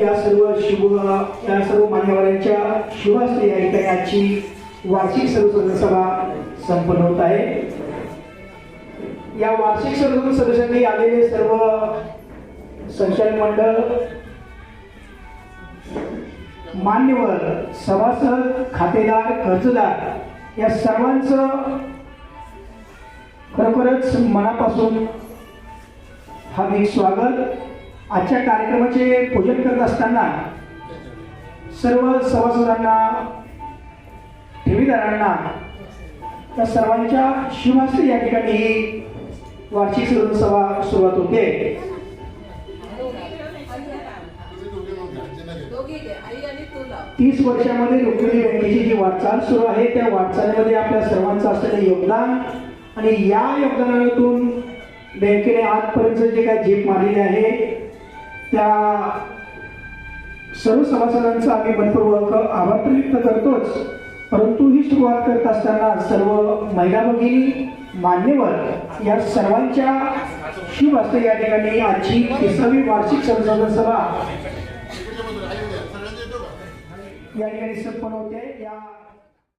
या सर्व शुभ या सर्व मान्यवरांच्या शुभास्त्री या ठिकाणी आजची वार्षिक सर्वसाधारण सभा संपन्न होत आहे. या वार्षिक सर्वसाधारण सदस्यांनी आलेले सर्व संचालक मंडळ मान्यवर सभासद खातेदार कर्जदार या सर्वांचं खरोखरच मनापासून हार्दिक स्वागत. आजच्या कार्यक्रमाचे पूजन करत असताना सर्व सभासदांना ठेवीदारांना त्या सर्वांच्या शुभास्त्री या ठिकाणी ही वार्षिक सभा सुरुवात होते. तीस वर्षामध्ये रुक्मिणी बँकेची जी वाटचाल सुरू आहे त्या वाटचालीमध्ये आपल्या सर्वांचं असलेलं योगदान आणि या योगदानातून बँकेने आजपर्यंत जे काही झेप मारलेली आहे त्या सर्व सभासदांचा आम्ही मनपूर्वक आभार व्यक्त करतोच. परंतु ही सुरुवात करत असताना सर्व महिला भगिनी मान्यवर या सर्वांच्या शुभ असते या ठिकाणी आजची तिसावी वार्षिक संसद सभा या ठिकाणी संपन्न होते. या